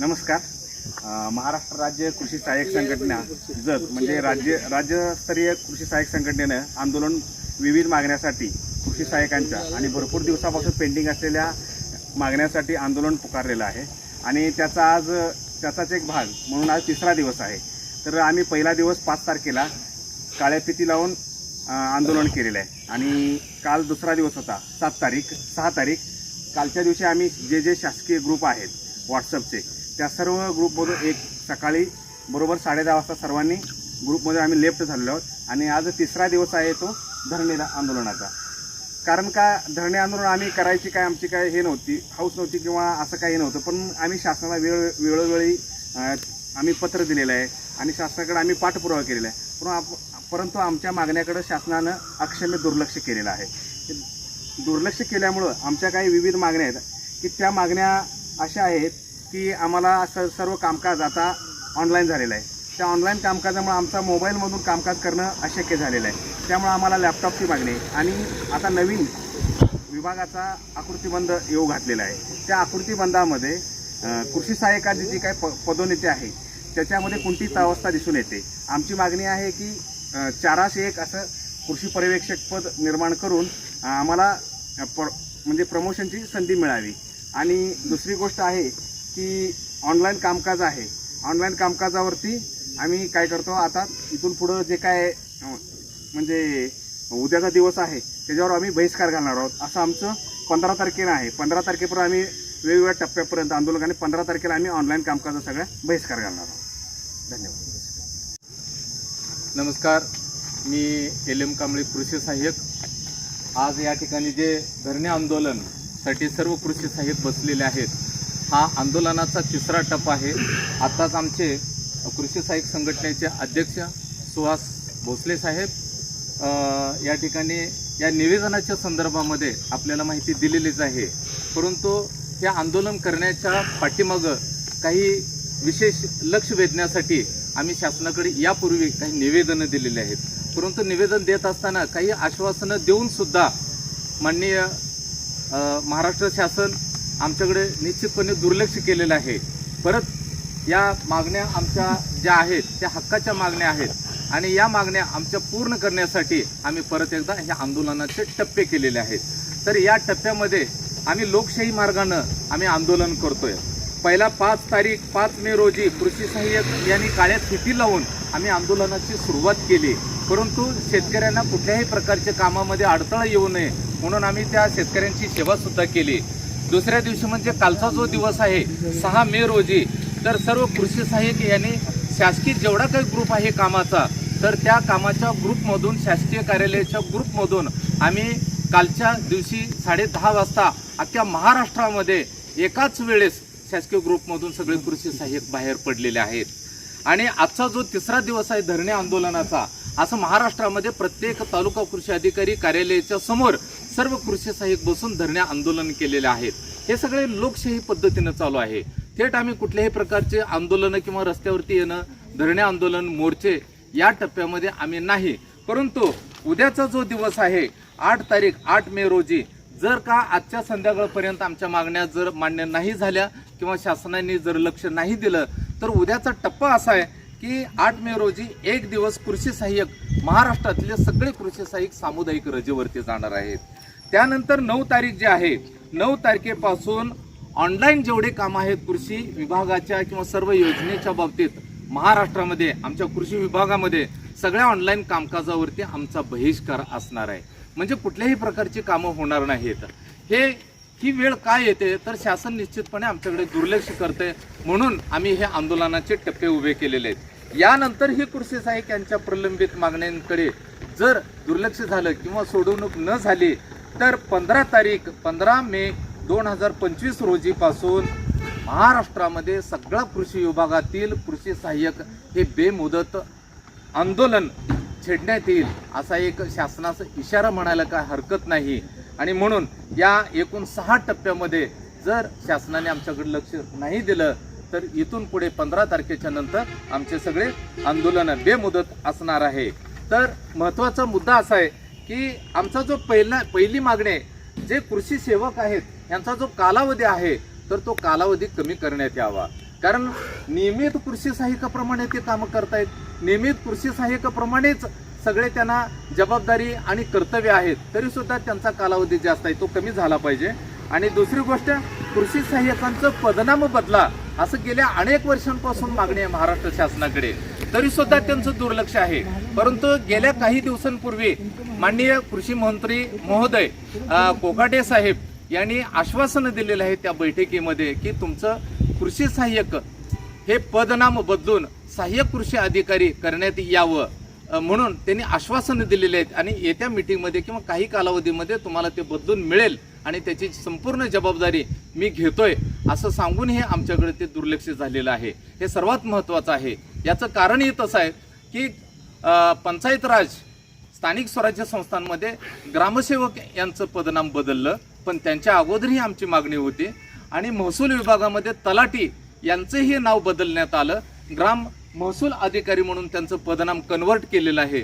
नमस्कार. अ, महाराष्ट्र राज्य कृषी सहाय्यक संघटना जत म्हणजे राज्य राज्यस्तरीय कृषी सहाय्यक संघटनेनं आंदोलन विविध मागण्यासाठी कृषी सहाय्यकांच्या आणि भरपूर दिवसापासून पेंडिंग असलेल्या मागण्यासाठी आंदोलन पुकारलेलं आहे. आणि त्याचा आज त्याचाच एक भाग म्हणून आज तिसरा दिवस आहे. तर आम्ही पहिला दिवस पाच तारखेला काळ्या फिती लावून अ, आंदोलन केलेलं आहे. आणि काल दुसरा दिवस होता सात तारीख सहा तारीख. कालच्या दिवशी आम्ही जे जे शासकीय ग्रुप आहेत व्हॉट्सअपचे त्या सर्व ग्रुपमधून एक सकाळी बरोबर साडे दहा वाजता सर्वांनी ग्रुपमध्ये आम्ही लेफ्ट झालेलो आहोत. आणि आज तिसरा दिवस आहे तो धरणे आंदोलनाचा. कारण का धरणे आंदोलन आम्ही करायची काय आमची काय हे नव्हती हाऊस नव्हती किंवा असं काही नव्हतं. पण आम्ही शासनाला वेळ वेळोवेळी आम्ही पत्र दिलेलं आहे आणि शासनाकडे आम्ही पाठपुरावा केलेला आहे. पण आप परंतु आमच्या मागण्याकडं शासनानं अक्षम्य दुर्लक्ष केलेलं आहे. दुर्लक्ष केल्यामुळं आमच्या काही विविध मागण्या आहेत. की त्या मागण्या अशा आहेत की आम्हाला स सर्व कामकाज आता ऑनलाईन झालेलं आहे. त्या ऑनलाईन कामकाजामुळे आमचा मोबाईलमधून कामकाज करणं अशक्य झालेलं आहे. त्यामुळे आम्हाला लॅपटॉपची मागणी आणि आता नवीन विभागाचा आकृतीबंध येऊ घातलेला आहे. त्या आकृतीबंधामध्ये कृषी सहाय्यकाची जी काही प पदोन्नती आहे त्याच्यामध्ये कोणतीच अवस्था दिसून येते. आमची मागणी आहे की चाराशे एक असं कृषी पर्यवेक्षक पद निर्माण करून आम्हाला प्र प म्हणजे प्रमोशनची संधी मिळावी. आणि दुसरी गोष्ट आहे की ऑनलाईन कामकाज आहे. ऑनलाईन कामकाजावरती आम्ही काय करतो आता इथून पुढं जे काय म्हणजे उद्याचा दिवस आहे त्याच्यावर आम्ही बहिष्कार घालणार आहोत. असं आमचं पंधरा तारखेला आहे. पंधरा तारखेपर्यंत आम्ही वेगवेगळ्या टप्प्यापर्यंत आंदोलन आणि पंधरा तारखेला आम्ही ऑनलाईन कामकाजा सगळ्या बहिष्कार घालणार आहोत. धन्यवाद. नमस्कार. मी एल एम कांबळे कृषी सहाय्यक. आज या ठिकाणी जे धरणे आंदोलनसाठी सर्व कृषी सहाय्यक बसलेले आहेत हा आंदोलनाचा तिसरा टप्पा आहे. आत्ताच आमचे कृषी सहाय्यक संघटनेचे अध्यक्ष सुहास भोसले साहेब या ठिकाणी या निवेदनाच्या संदर्भामध्ये आपल्याला माहिती दिलेलीच आहे. परंतु हे आंदोलन करण्याच्या पाठीमागं काही विशेष लक्ष वेधण्यासाठी आम्ही शासनाकडे यापूर्वी काही निवेदनं दिलेली आहेत. परंतु निवेदन देत असताना काही आश्वासनं देऊनसुद्धा माननीय महाराष्ट्र शासन आमच्याकडे निश्चितपणे दुर्लक्ष केलेलं आहे. परत या मागण्या आमच्या ज्या आहेत त्या हक्काच्या मागण्या आहेत आणि या मागण्या आमच्या पूर्ण करण्यासाठी आम्ही परत एकदा ह्या आंदोलनाचे टप्पे केलेले आहेत. तर या टप्प्यामध्ये आम्ही लोकशाही मार्गानं आम्ही आंदोलन करतोय. पहिला पाच तारीख पाच मे रोजी कृषी सहाय्यक यांनी काळ्या फिती लावून आम्ही आंदोलनाची सुरुवात केली. परंतु शेतकऱ्यांना कुठल्याही प्रकारच्या कामामध्ये अडथळा येऊ नये म्हणून आम्ही त्या शेतकऱ्यांची सेवासुद्धा केली. दुसऱ्या दिवशी म्हणजे कालचा जो दिवस आहे सहा मे रोजी तर सर्व कृषी सहाय्यक यांनी शासकीय जेवढा काही ग्रुप आहे कामाचा तर त्या कामाच्या ग्रुपमधून शासकीय कार्यालयाच्या ग्रुपमधून आम्ही कालच्या दिवशी साडे दहा वाजता अख्ख्या महाराष्ट्रामध्ये एकाच वेळेस शासकीय ग्रुपमधून सगळे कृषी सहाय्यक बाहेर पडलेले आहेत. आणि आजचा जो तिसरा दिवस आहे धरणे आंदोलनाचा असं महाराष्ट्रामध्ये प्रत्येक तालुका कृषी अधिकारी कार्यालयाच्या समोर सर्व कृषी सहाय्यक बसून धरणे आंदोलन केलेले आहेत. हे सगळे लोकशाही पद्धतीनं चालू आहे. थेट आम्ही कुठल्याही प्रकारचे आंदोलनं किंवा रस्त्यावरती येणं धरणे आंदोलन मोर्चे या टप्प्यामध्ये आम्ही नाही. परंतु उद्याचा जो दिवस आहे आठ तारीख आठ मे रोजी जर का आजच्या संध्याकाळपर्यंत आमच्या मागण्या जर मान्य नाही झाल्या किंवा शासनाने जर लक्ष नाही दिलं तर उद्याचा टप्पा असा आहे की आठ मे रोजी एक दिवस कृषी सहाय्यक महाराष्ट्रातले सगळे कृषी सहाय्यक सामुदायिक रजेवरती जाणार आहेत. त्यानंतर नऊ तारीख जी आहे नऊ तारखेपासून ऑनलाईन जेवढे काम आहेत कृषी विभागाच्या किंवा सर्व योजनेच्या बाबतीत महाराष्ट्रामध्ये आमच्या कृषी विभागामध्ये सगळ्या ऑनलाईन कामकाजावरती आमचा बहिष्कार असणार आहे. म्हणजे कुठल्याही प्रकारची कामं होणार नाहीत. हे ही वेळ काय येते तर शासन निश्चितपणे आमच्याकडे दुर्लक्ष करते. म्हणून आम्ही हे आंदोलनाचे टप्पे उभे केलेले आहेत. यानंतर ही कृषी सहाय्यक यांच्या प्रलंबित मागण्यांकडे जर दुर्लक्ष झालं किंवा सोडवणूक न झाली तर पंधरा तारीख पंधरा मे दोन हजार पंचवीस रोजीपासून महाराष्ट्रामध्ये सगळ्या कृषी विभागातील कृषी सहाय्यक हे बेमुदत आंदोलन छेडण्यात येईल असा एक शासनाचा इशारा म्हणायला काय हरकत नाही. आणि म्हणून या एकूण सहा टप्प्यामध्ये जर शासनाने आमच्याकडे लक्ष नाही दिलं तर इथून पुढे पंधरा तारखेच्या नंतर आमचे सगळे आंदोलन बेमुदत असणार आहे. तर महत्त्वाचा मुद्दा असा आहे की आमचा जो पहिला पहिली मागणी आहे जे कृषी सेवक आहेत यांचा जो कालावधी आहे तर तो कालावधी कमी करण्यात यावा. कारण नियमित कृषी सहाय्यकाप्रमाणे ते कामं करतायत. नियमित कृषी सहाय्यकाप्रमाणेच सगळे त्यांना जबाबदारी आणि कर्तव्य आहेत तरीसुद्धा त्यांचा कालावधी जास्त आहे तो कमी झाला पाहिजे. आणि दुसरी गोष्ट कृषी सहाय्यकांचं पदनाम बदला असं गेल्या अनेक वर्षांपासून मागणी आहे महाराष्ट्र शासनाकडे. तरी सुद्धा त्यांचं दुर्लक्ष आहे. परंतु गेल्या काही दिवसांपूर्वी माननीय कृषी मंत्री महोदय कोकाटे साहेब यांनी आश्वासन दिलेलं आहे त्या बैठकीमध्ये की तुमचं कृषी सहाय्यक हे पदनाम बदलून सहाय्यक कृषी अधिकारी करण्यात यावं म्हणून त्यांनी आश्वासनं दिलेली आहेत. आणि येत्या मीटिंगमध्ये किंवा काही कालावधीमध्ये तुम्हाला ते बदलून मिळेल आणि त्याची संपूर्ण जबाबदारी मी घेतोय असं सांगून हे आमच्याकडे ते दुर्लक्ष झालेलं आहे. हे सर्वात महत्त्वाचं आहे. याचं कारणही तसं आहे की पंचायत राज स्थानिक स्वराज्य संस्थांमध्ये ग्रामसेवक यांचं पदनाम बदललं पण त्यांच्या अगोदरही आमची मागणी होती. आणि महसूल विभागामध्ये तलाटी यांचंही नाव बदलण्यात आलं. ग्राम महसूल अधिकारी म्हणून त्यांचं पदनाम कन्वर्ट केलेलं आहे.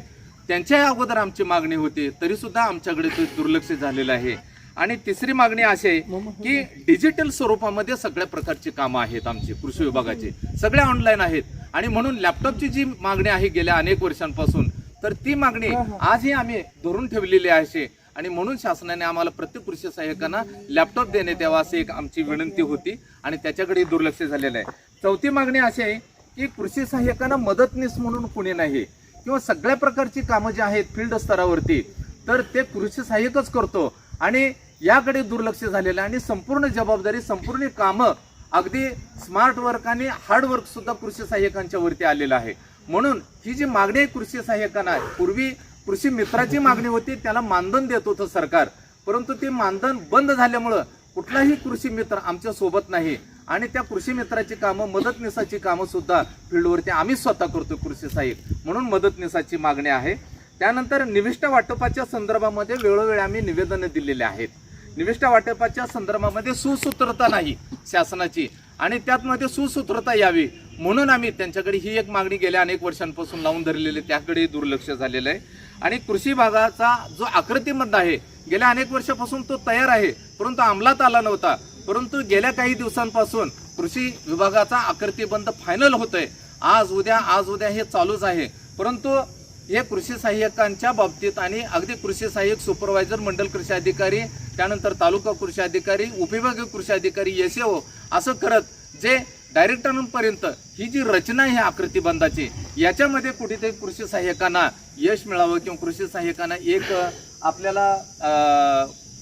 त्यांच्याही अगोदर आमची मागणी होती तरीसुद्धा आमच्याकडे ते दुर्लक्ष झालेलं आहे. आणि तिसरी मागणी अशी आहे की डिजिटल स्वरूपामध्ये सगळ्या प्रकारची कामं आहेत आमची कृषी विभागाची. सगळे ऑनलाईन आहेत. आणि म्हणून लॅपटॉपची जी मागणी आहे गेल्या अनेक वर्षांपासून तर ती मागणी आजही आम्ही धरून ठेवलेली आहे. आणि म्हणून शासनाने आम्हाला प्रत्येक कृषी सहाय्यकांना लॅपटॉप देण्यात यावा अशी एक आमची विनंती होती आणि त्याच्याकडे दुर्लक्ष झालेलं आहे. चौथी मागणी अशी आहे की कृषी सहाय्यकांना मदतनीस म्हणून कुणी नाही किंवा सगळ्या प्रकारची कामं जी आहेत फील्ड स्तरावरती तर ते कृषी सहाय्यकच करतो. आणि याकडे दुर्लक्ष झालेलं आहे आणि संपूर्ण जबाबदारी संपूर्ण कामं अगदी स्मार्ट वर्क आणि हार्डवर्क सुद्धा कृषी सहाय्यकांच्या वरती आलेलं आहे. म्हणून ही जी मागणी आहे कृषी सहाय्यकांना पूर्वी कृषी मित्राची मागणी होती त्याला मानधन देत होतं सरकार. परंतु ते मानधन बंद झाल्यामुळं कुठलाही कृषी मित्र आमच्यासोबत नाही. आणि त्या कृषी मित्राची कामं मदतनीसाची कामं सुद्धा फील्डवरती आम्ही स्वतः करतो कृषी सहाय्यक. म्हणून मदतनीसाची मागणी आहे. त्यानंतर निविष्ट वाटपाच्या संदर्भामध्ये वेळोवेळी आम्ही निवेदनं दिलेले आहेत. निविष्ठा वाटपाच्या संदर्भामध्ये सुसूत्रता नाही शासनाची. आणि त्यातमध्ये सुसूत्रता यावी. म्हणून आम्ही त्यांच्याकडे ही एक मागणी गेल्या अनेक वर्षांपासून लावून धरलेली आहे, त्याकडे दुर्लक्ष झालेलं आहे. आणि कृषी भागाचा जो आकृतीबंध आहे गेल्या अनेक वर्षापासून तो तयार आहे परंतु अंमलात आला नव्हता. परंतु गेल्या काही दिवसांपासून कृषी विभागाचा आकृतीबंध फायनल होतोय. आज उद्या आज उद्या हे चालूच आहे. परंतु हे कृषी सहाय्यकांच्या बाबतीत आणि अगदी कृषी सहाय्यक सुपरवायझर मंडल कृषी अधिकारी त्यानंतर तालुका कृषी अधिकारी उपविभागीय कृषी अधिकारी एस असं करत जे डायरेक्टरांपर्यंत ही जी रचना आहे आकृतीबंधाची याच्यामध्ये कुठेतरी कृषी सहाय्यकांना यश मिळावं किंवा कृषी सहाय्यकांना एक आपल्याला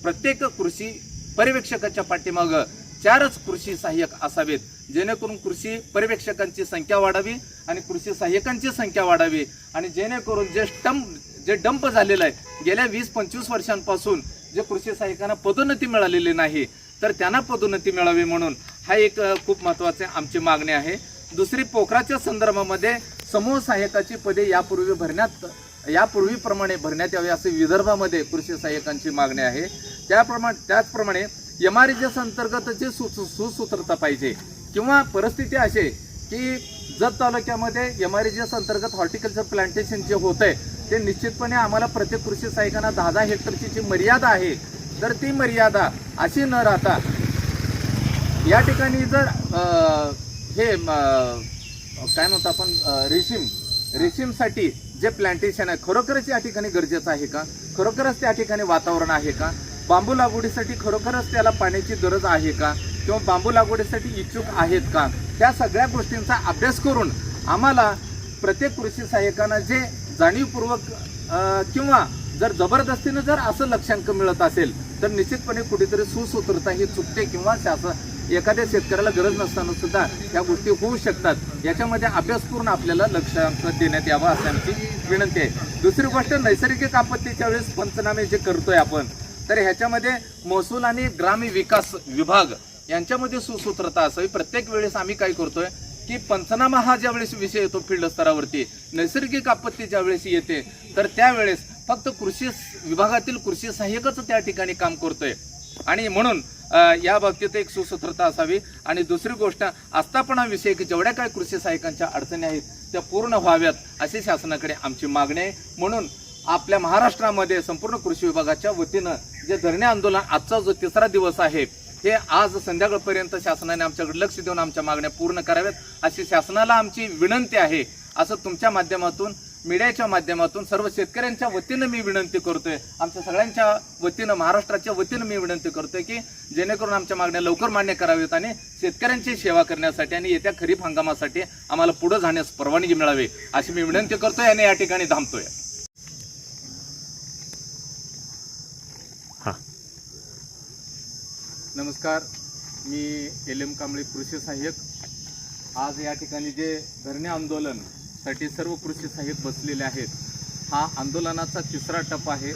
प्रत्येक कृषी पर्यवेक्षकाच्या पाठीमागं चारच कृषी सहाय्यक असावेत जेणेकरून कृषी पर्यवेक्षकांची संख्या वाढावी आणि कृषी सहाय्यकांची संख्या वाढावी. आणि जेणेकरून जे स्टंप जे डंप झालेलं आहे गेल्या वीस पंचवीस वर्षांपासून जे कृषी सहाय्यकांना पदोन्नती मिळालेली नाही तर त्यांना पदोन्नती मिळावी म्हणून हा एक खूप महत्त्वाचे आमची मागणी आहे. दुसरी पोखराच्या संदर्भामध्ये समूह सहाय्यकाची पदे यापूर्वी भरण्यात यापूर्वीप्रमाणे भरण्यात यावी असे विदर्भामध्ये कृषी सहाय्यकांची मागणी आहे. त्याप्रमाणे त्याचप्रमाणे एम आर अंतर्गतची सु सु- सुसूत्रता पाहिजे किंवा परिस्थिती असे की जत तालुक्यामध्ये एम आर अंतर्गत हॉर्टिकल्चर प्लांटेशन जे होत आहे ते निश्चितपणे आम्हाला प्रत्येक कृषी सहाय्यकांना दहा दहा हेक्टरची जी मर्यादा आहे तर ती मर्यादा अशी न राहता या ठिकाणी जर हे काय म्हणतो आपण रेशीम रेशीमसाठी जे प्लांटेशन आहे खरोखरच या ठिकाणी गरजेचं आहे का? खरोखरच त्या ठिकाणी वातावरण आहे का? बांबू लागवडीसाठी खरोखरच त्याला पाण्याची गरज आहे का? किंवा बांबू लागवडीसाठी इच्छुक आहेत का? त्या सगळ्या गोष्टींचा अभ्यास करून आम्हाला प्रत्येक कृषी सहाय्यकांना जे जाणीवपूर्वक किंवा जर जबरदस्तीनं जर असं लक्षांक मिळत असेल तर निश्चितपणे कुठेतरी सुसूत्रता ही चुकते किंवा शासन एखाद्या शेतकऱ्याला गरज नसताना सुद्धा या गोष्टी होऊ शकतात. याच्यामध्ये अभ्यास करून आपल्याला लक्षांक देण्यात यावा असं आमची विनंती आहे. दुसरी गोष्ट नैसर्गिक आपत्तीच्या वेळेस पंचनामे जे करतोय आपण तर ह्याच्यामध्ये महसूल आणि ग्रामीण विकास विभाग यांच्यामध्ये सुसूत्रता असावी. प्रत्येक वेळेस आम्ही काय करतोय की पंचनामा हा ज्यावेळेस विषय येतो फील्ड स्तरावरती नैसर्गिक आपत्ती ज्यावेळेस येते तर त्यावेळेस फक्त कृषी विभागातील कृषी सहाय्यकच त्या ठिकाणी काम करतोय. आणि म्हणून या बाबतीत एक सुसूत्रता असावी. आणि दुसरी गोष्ट आस्थापनाविषयक जेवढ्या काही कृषी सहाय्यकांच्या अडचणी आहेत त्या पूर्ण व्हाव्यात अशी शासनाकडे आमची मागणी आहे. म्हणून आपल्या महाराष्ट्रामध्ये संपूर्ण कृषी विभागाच्या वतीनं जे धरणे आंदोलन आजचा जो तिसरा दिवस आहे हे आज संध्याकाळपर्यंत शासनाने आमच्याकडे लक्ष देऊन आमच्या मागण्या पूर्ण कराव्यात. अशी शासनाला आमची विनंती आहे. असं तुमच्या माध्यमातून मीडियाच्या माध्यमातून सर्व शेतकऱ्यांच्या वतीनं मी विनंती करतोय. आमच्या सगळ्यांच्या वतीनं महाराष्ट्राच्या वतीनं मी विनंती करतोय की जेणेकरून आमच्या मागण्या लवकर मान्य कराव्यात आणि शेतकऱ्यांची सेवा करण्यासाठी आणि येत्या खरीप हंगामासाठी आम्हाला पुढे जाण्यास परवानगी मिळावी अशी मी विनंती करतोय आणि या ठिकाणी थांबतोय. नमस्कार मी एल एम कांबळे कृषी सहाय्यक. आज या ठिकाणी जे धरणे आंदोलनसाठी सर्व कृषी सहाय्यक बसलेले आहेत हा आंदोलनाचा तिसरा टप्पा आहे.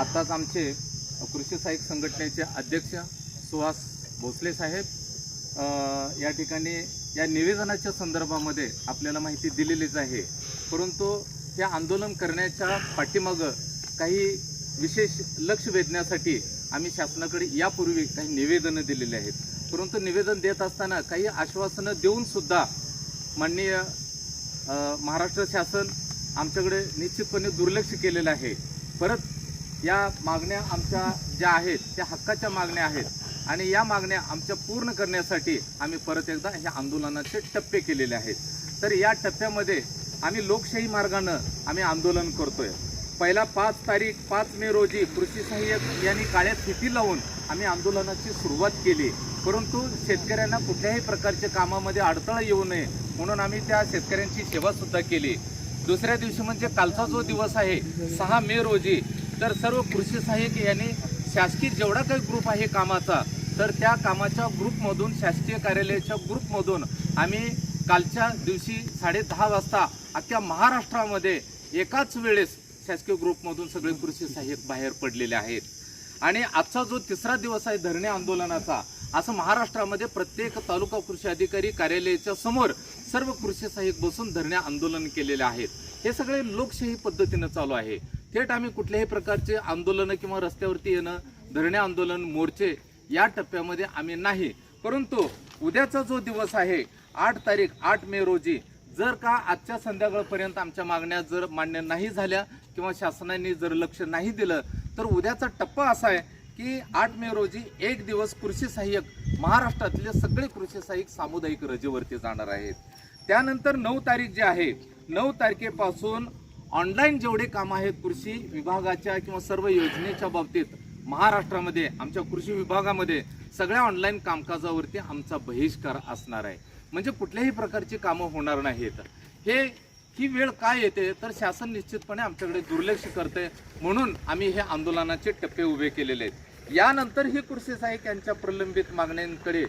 आत्ताच आमचे कृषी सहाय्यक संघटनेचे अध्यक्ष सुहास भोसले साहेब या ठिकाणी या निवेदनाच्या संदर्भामध्ये आपल्याला माहिती दिलेलीच आहे. परंतु हे आंदोलन करण्याच्या पाठीमागं काही विशेष लक्ष वेधण्यासाठी आम्ही शासनाकडे यापूर्वी काही निवेदनं दिलेली आहेत. परंतु निवेदन देत असताना काही आश्वासनं देऊन सुद्धा माननीय महाराष्ट्र शासन आमच्याकडे निश्चितपणे दुर्लक्ष केलेलं आहे. परत या मागण्या आमच्या ज्या आहेत त्या हक्काच्या मागण्या आहेत आणि या मागण्या आमच्या पूर्ण करण्यासाठी आम्ही परत एकदा ह्या आंदोलनाचे टप्पे केलेले आहेत. तर या टप्प्यामध्ये आम्ही लोकशाही मार्गानं आम्ही आंदोलन करतोय. पहिला पाच तारीख पाच मे रोजी कृषी सहाय्यक यांनी काळ्या स्थिती लावून आम्ही आंदोलनाची सुरुवात केली. परंतु शेतकऱ्यांना कुठल्याही प्रकारच्या कामामध्ये अडथळा येऊ नये म्हणून आम्ही त्या शेतकऱ्यांची सेवासुद्धा केली. दुसऱ्या दिवशी म्हणजे कालचा जो दिवस आहे सहा मे रोजी तर सर्व कृषी सहाय्यक यांनी शासकीय जेवढा काही ग्रुप आहे कामाचा तर त्या कामाच्या ग्रुपमधून शासकीय कार्यालयाच्या ग्रुपमधून आम्ही कालच्या दिवशी साडे दहा वाजता अख्ख्या महाराष्ट्रामध्ये एकाच वेळेस शासकीय ग्रुपमधून सगळे कृषी सहाय्यक बाहेर पडलेले आहेत. आणि आजचा जो तिसरा दिवस आहे धरणे आंदोलनाचा असं महाराष्ट्रामध्ये प्रत्येक तालुका कृषी अधिकारी कार्यालयाच्या समोर सर्व कृषी सहाय्यक बसून धरणे आंदोलन केलेले आहेत. हे सगळे लोकशाही पद्धतीनं चालू आहे. थेट आम्ही कुठल्याही प्रकारचे आंदोलनं किंवा रस्त्यावरती येणं धरणे आंदोलन मोर्चे या टप्प्यामध्ये आम्ही नाही. परंतु उद्याचा जो दिवस आहे आठ तारीख आठ मे रोजी जर का आजच्या संध्याकाळपर्यंत आमच्या मागण्या जर मान्य नाही झाल्या किंवा शासनाने जर लक्ष नाही दिलं तर उद्याचा टप्पा असा आहे की आठ मे रोजी एक दिवस कृषी सहाय्यक महाराष्ट्रातले सगळे कृषी सहाय्यक सामुदायिक रजेवरती जाणार आहेत. त्यानंतर नऊ तारीख जी आहे नऊ तारखेपासून ऑनलाईन जेवढे कामं आहेत कृषी विभागाच्या किंवा सर्व योजनेच्या बाबतीत महाराष्ट्रामध्ये आमच्या कृषी विभागामध्ये सगळ्या ऑनलाईन कामकाजावरती आमचा बहिष्कार असणार आहे. म्हणजे कुठल्याही प्रकारची कामं होणार नाहीत. हे ही वेळ काय येते? तर शासन निश्चितपणे आमच्याकडे दुर्लक्ष करते म्हणून आम्ही हे आंदोलनाचे टप्पे उभे केलेले आहेत. यानंतर ही कृषी साहेब यांच्या प्रलंबित मागण्यांकडे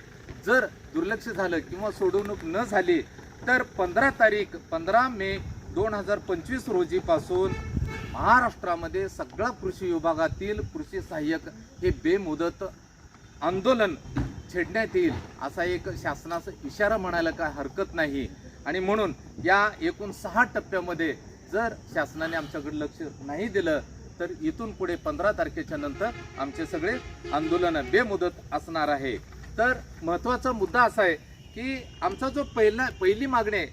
जर दुर्लक्ष झालं किंवा सोडवणूक न झाली तर पंधरा तारीख पंधरा मे दोन हजार पंचवीस रोजीपासून महाराष्ट्रामध्ये सगळ्या कृषी विभागातील कृषी सहाय्यक हे बेमुदत आंदोलन छेडण्यात येईल असा एक शासनाचा इशारा म्हणायला काय हरकत नाही. आणि म्हणून या एकूण सहा टप्प्यामध्ये जर शासनाने आमच्याकडे लक्ष नाही दिलं तर इथून पुढे पंधरा तारखेच्या नंतर आमचे सगळे आंदोलन बेमुदत असणार आहे. तर महत्त्वाचा मुद्दा असा आहे की आमचा जो पहिला पहिली मागणी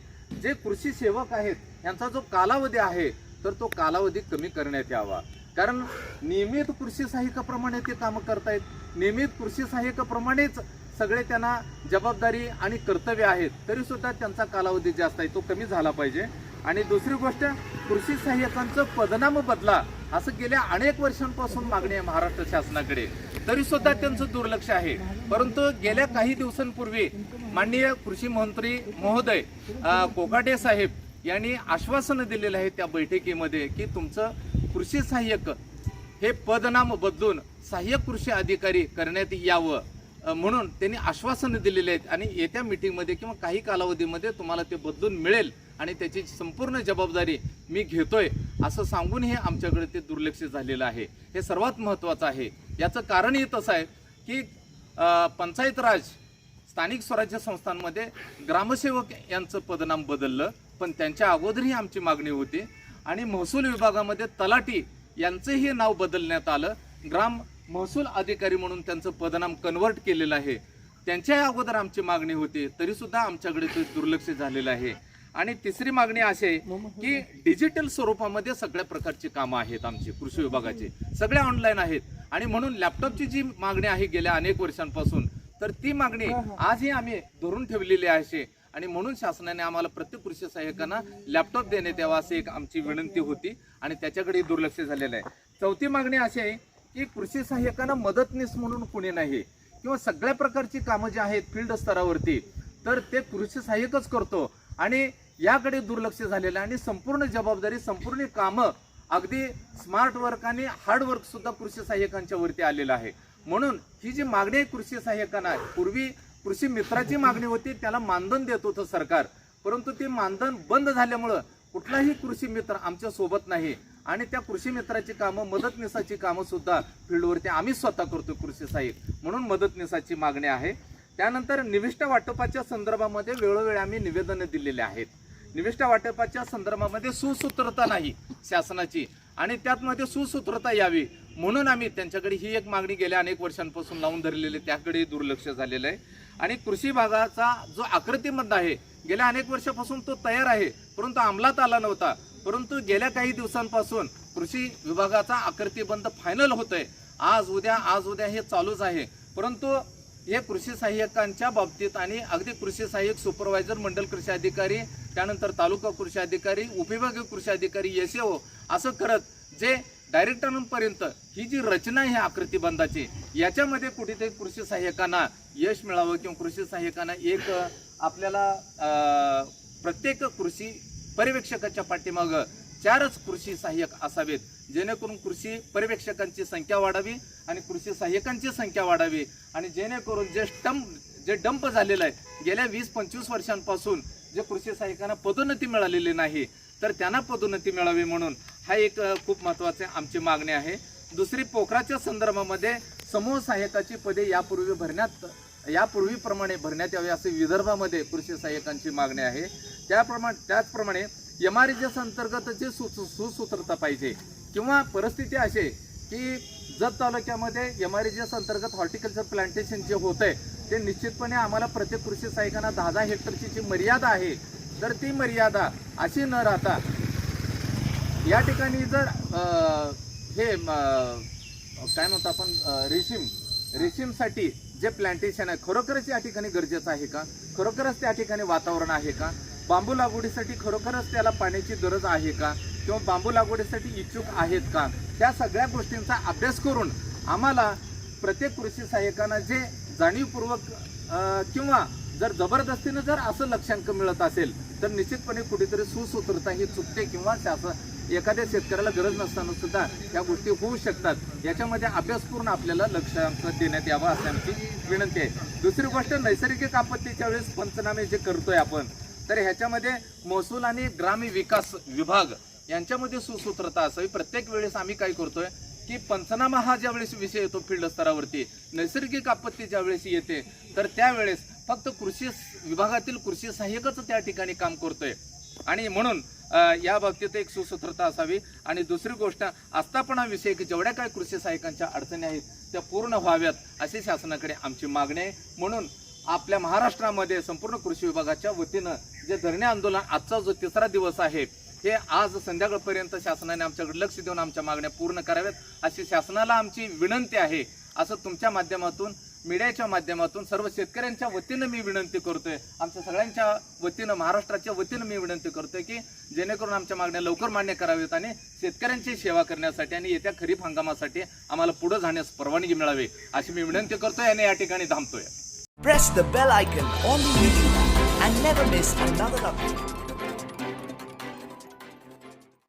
जे कृषी सेवक आहेत यांचा जो कालावधी आहे तर तो कालावधी कमी करण्यात यावा. कारण नियमित कृषी सहाय्यकाप्रमाणे ते कामं करतायत. नियमित कृषी सहाय्यकाप्रमाणेच सगळे त्यांना जबाबदारी आणि कर्तव्य आहेत तरी सुद्धा त्यांचा कालावधी जास्त आहे तो कमी झाला पाहिजे. आणि दुसरी गोष्ट कृषी सहाय्यकांचं पदनाम बदला असं गेल्या अनेक वर्षांपासून मागणी आहे महाराष्ट्र शासनाकडे. तरी सुद्धा त्यांचं दुर्लक्ष आहे. परंतु गेल्या काही दिवसांपूर्वी माननीय कृषी मंत्री महोदय कोकाटे साहेब यांनी आश्वासन दिलेलं आहे त्या बैठकीमध्ये की तुमचं कृषी सहाय्यक हे पदनाम बदलून सहाय्यक कृषी अधिकारी करण्यात यावं म्हणून त्यांनी आश्वासनं दिलेले आहेत. आणि येत्या मीटिंगमध्ये किंवा काही कालावधीमध्ये तुम्हाला ते बदलून मिळेल आणि त्याची संपूर्ण जबाबदारी मी घेतोय असं सांगून हे आमच्याकडे ते दुर्लक्ष झालेलं आहे. हे सर्वात महत्त्वाचं आहे. याचं कारणही तसं आहे की पंचायत राज स्थानिक स्वराज्य संस्थांमध्ये ग्रामसेवक यांचं पदनाम बदललं पण त्यांच्या अगोदरही आमची मागणी होती. आणि महसूल विभागामध्ये तलाटी यांचंही नाव बदलण्यात आलं. ग्राम महसूल अधिकारी म्हणून त्यांचं पदनाम कन्वर्ट केलेलं आहे. त्यांच्याही अगोदर आमची मागणी होती तरी सुद्धा आमच्याकडे ते दुर्लक्ष झालेलं आहे. आणि तिसरी मागणी अशी आहे की डिजिटल स्वरूपामध्ये सगळ्या प्रकारची कामं आहेत आमची कृषी विभागाची. सगळ्या ऑनलाईन आहेत. आणि म्हणून लॅपटॉपची जी मागणी आहे गेल्या अनेक वर्षांपासून तर ती मागणी आजही आम्ही धरून ठेवलेली आहे. आणि म्हणून शासनाने आम्हाला प्रत्येक कृषी सहाय्यकांना लॅपटॉप देण्यात यावा अशी एक आमची विनंती होती. आणि त्याच्याकडे दुर्लक्ष झालेलं आहे. चौथी मागणी अशी आहे की कृषी सहाय्यकांना मदतनीस म्हणून कुणी नाही. किंवा सगळ्या प्रकारची कामं जी आहेत फील्ड स्तरावरती तर ते कृषी सहाय्यकच करतो. आणि याकडे दुर्लक्ष झालेलं आहे आणि संपूर्ण जबाबदारी संपूर्ण कामं अगदी स्मार्ट वर्क आणि हार्ड वर्क सुद्धा कृषी सहाय्यकांच्या वरती आलेलं आहे. म्हणून ही जी मागणी आहे कृषी सहाय्यकांना पूर्वी कृषी मित्राची मागणी होती त्याला मानधन देत होतं सरकार. परंतु ते मानधन बंद झाल्यामुळं कुठलाही कृषी मित्र आमच्यासोबत नाही. आणि त्या कृषी मित्राची कामं मदतनीसाची कामं सुद्धा फील्डवरती आम्ही स्वतः करतो कृषी सहाय्यक. म्हणून मदतनीसाची मागणी आहे. त्यानंतर निविष्ठा वाटपाच्या संदर्भामध्ये वेळोवेळी आम्ही निवेदनं दिलेले आहेत. निविष्ठा वाटपाच्या संदर्भामध्ये सुसूत्रता नाही शासनाची आणि त्यातमध्ये सुसूत्रता यावी म्हणून आम्ही त्यांच्याकडे ही एक मागणी गेल्या अनेक वर्षांपासून लावून धरलेली त्याकडे दुर्लक्ष झालेलं आहे. आणि कृषी भागाचा जो आकृतीमध्ये आहे गेल्या अनेक वर्षापासून तो तयार आहे परंतु अंमलात आला नव्हता. परंतु गेल्या काही दिवसांपासून कृषी विभागाचा आकृतीबंद फायनल होतोय. आज उद्या आज उद्या हे चालूच आहे. परंतु हे कृषी सहाय्यकांच्या बाबतीत आणि अगदी कृषी सहाय्यक सुपरवायझर मंडल कृषी अधिकारी त्यानंतर तालुका कृषी अधिकारी उपविभागीय कृषी अधिकारी एस असं करत जे डायरेक्टरांपर्यंत ही जी रचना आहे आकृतीबंधाची याच्यामध्ये कुठेतरी कृषी सहाय्यकांना यश मिळावं किंवा कृषी सहाय्यकांना एक आपल्याला प्रत्येक कृषी पर्यवेक्षकाच्या पाठीमागं चारच कृषी सहाय्यक असावेत. जेणेकरून कृषी पर्यवेक्षकांची संख्या वाढावी आणि कृषी सहाय्यकांची संख्या वाढावी आणि जेणेकरून जे स्टंप जे डंप झालेलं आहे गेल्या वीस पंचवीस वर्षांपासून जे कृषी सहाय्यकांना पदोन्नती मिळालेली नाही तर त्यांना पदोन्नती मिळावी म्हणून हा एक खूप महत्त्वाचे आमची मागणी आहे. दुसरी पोखराच्या संदर्भामध्ये समूह सहाय्यकाची पदे यापूर्वी भरण्यात यापूर्वीप्रमाणे भरण्यात यावी असे विदर्भामध्ये कृषी सहाय्यकांची मागणी आहे. त्याप्रमाणे त्याचप्रमाणे एम आर अंतर्गत जे सु सुसूत्रता पाहिजे किंवा परिस्थिती अशी आहे की जत तालुक्यामध्ये एम आर अंतर्गत हॉर्टिकल्चर प्लांटेशन जे होत आहे ते निश्चितपणे आम्हाला प्रत्येक कृषी सहाय्यकांना दहा दहा हेक्टरची जी मर्यादा आहे तर ती मर्यादा अशी न राहता या ठिकाणी जर हे काय म्हणतो आपण रेशीम रेशीमसाठी जे प्लांटेशन आहे खरोखरच या ठिकाणी गरजेचं आहे का? खरोखरच त्या ठिकाणी वातावरण आहे का? बांबू लागवडीसाठी खरोखरच त्याला पाण्याची गरज आहे का? किंवा बांबू लागवडीसाठी इच्छुक आहेत का? त्या सगळ्या गोष्टींचा अभ्यास करून आम्हाला प्रत्येक कृषी सहाय्यकांना जे जाणीवपूर्वक किंवा जर जबरदस्तीनं जर असं लक्षांक मिळत असेल तर निश्चितपणे कुठेतरी सुसूत्रता ही चुकते किंवा शासन एखाद्या शेतकऱ्याला गरज नसताना सुद्धा या गोष्टी होऊ शकतात. याच्यामध्ये अभ्यासपूर्ण आपल्याला लक्ष देण्यात यावं अशी आमची विनंती आहे. दुसरी गोष्ट नैसर्गिक आपत्तीच्या वेळेस पंचनामे जे करतोय आपण तर ह्याच्यामध्ये महसूल आणि ग्रामीण विकास विभाग यांच्यामध्ये सुसूत्रता असावी. प्रत्येक वेळेस आम्ही काय करतोय की पंचनामा हा ज्यावेळेस विषय येतो फील्ड स्तरावरती नैसर्गिक आपत्ती ज्यावेळेस येते तर त्यावेळेस फक्त कृषी विभागातील कृषी सहाय्यकच त्या ठिकाणी काम करतोय. आणि म्हणून या बाबतीत एक सुसूत्रता असावी. आणि दुसरी गोष्ट आस्थापनाविषयक की जेवढ्या काय कृषी सहाय्यकांच्या अडचणी आहेत त्या पूर्ण व्हाव्यात अशी शासनाकडे आमची मागणी आहे. म्हणून आपल्या महाराष्ट्रामध्ये संपूर्ण कृषी विभागाच्या वतीनं जे धरणे आंदोलन आजचा जो तिसरा दिवस आहे हे आज संध्याकाळपर्यंत शासनाने आमच्याकडे लक्ष देऊन आमच्या मागण्या पूर्ण कराव्यात अशी शासनाला आमची विनंती आहे. असं तुमच्या माध्यमातून मीडियाच्या माध्यमातून सर्व शेतकऱ्यांच्या वतीनं मी विनंती करतोय आमच्या सगळ्यांच्या वतीनं महाराष्ट्राच्या वतीनं मी विनंती करतोय की जेणेकरून आमच्या मागण्या लवकर मान्य कराव्यात आणि शेतकऱ्यांची सेवा करण्यासाठी आणि येत्या खरीप हंगामासाठी आम्हाला पुढे जाण्यास परवानगी मिळावी अशी मी विनंती करतोय आणि या ठिकाणी थांबतोय Press the bell icon on the video and never miss another update.